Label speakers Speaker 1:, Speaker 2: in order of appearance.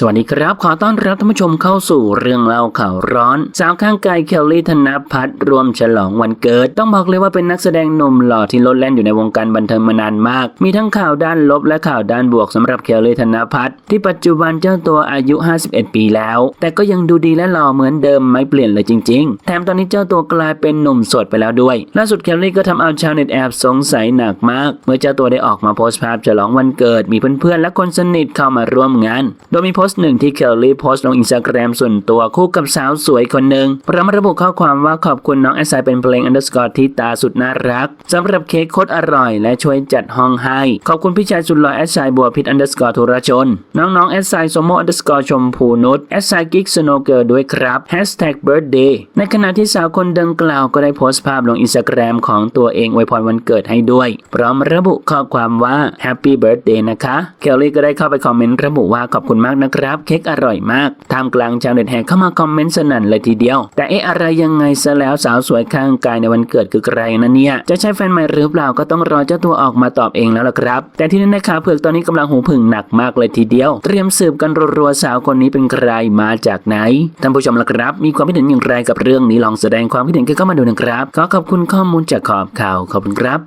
Speaker 1: สวัสดีครับ ขอต้อนรับท่านผู้ชมเข้าสู่เรื่องเล่าข่าวร้อน สาวข้างกายเคลลี่ธนพัฒน์รวมฉลองวันเกิด ต้องบอกเลยว่าเป็นนักแสดงหนุ่มหล่อที่ลดแล่นอยู่ในวงการบันเทิงมานานมาก มีทั้งข่าวด้านลบและข่าวด้านบวกสำหรับเคลลี่ธนพัฒน์ที่ปัจจุบันเจ้าตัวอายุ 51 ปีแล้ว แต่ก็ยังดูดีและหล่อเหมือนเดิมไม่เปลี่ยนเลยจริง ๆ แถมตอนนี้เจ้าตัวกลายเป็นหนุ่มสดไปแล้วด้วยล่าสุดเคลลี่ก็ทำเอาชาวเน็ตแอบสงสัยหนักมาก เมื่อเจ้าตัวได้ออกมาโพสต์ภาพฉลองวันเกิด มีเพื่อนๆและคนสนิทเข้ามาร่วมงาน โดยมีโพสต์หนึ่งที่เคลลี่โพสต์ลงอินสตาแกรมส่วนตัวคู่กับสาวสวยคนหนึ่งพร้อมระบุข้อความว่าขอบคุณน้องแอสไซเป็นเพลงอันเดอร์สกอร์ที่ตาสุดน่ารักสำหรับเค้กโคตรอร่อย และช่วยจัดห้องให้ ขอบคุณพี่ชายสุดหล่อแอสไซบัวพิษอันเดอร์สกอร์ธุรชน น้องๆแอสไซสมโมอันเดอร์สกอร์ชมพูนุชแอสไซกิ๊กสโนเกอร์ด้วยครับแฮชแท็กเบิร์ดเดย์ในขณะที่สาวคนดังกล่าวก็ได้โพสต์ภาพลงอินสตาแกรมของตัวเองอวยพรวันเกิดให้ด้วย พร้อมระบุข้อความว่า Happy Birthday นะคะเคลลี่ก็ได้เข้าไปคอมเมนต์ระบุว่าขอบคุณมากนะครับ เค้กอร่อยมากท่ามกลางชาวเน็ตแห่เข้ามาคอมเมนต์สนั่นเลยทีเดียว แต่เอ๊ะอะไรยังไงซะแล้วสาวสวยข้างกายในวันเกิดคือใครนะเนี่ย จะใช่แฟนใหม่หรือเปล่าก็ต้องรอเจ้าตัวออกมาตอบเองแล้วล่ะครับ แต่ที่นั่นนะคะเผือกตอนนี้กำลังหูผึ่งหนักมากเลยทีเดียว เตรียมสืบกันรัวๆสาวคนนี้เป็นใครมาจากไหนท่านผู้ชมล่ะครับ มีความคิดเห็นอย่างไรกับเรื่องนี้ลองแสดงความคิดเห็นกันเข้ามาดูนะครับขอขอบคุณข้อมูลจากขอบข่าวขอบคุณครับ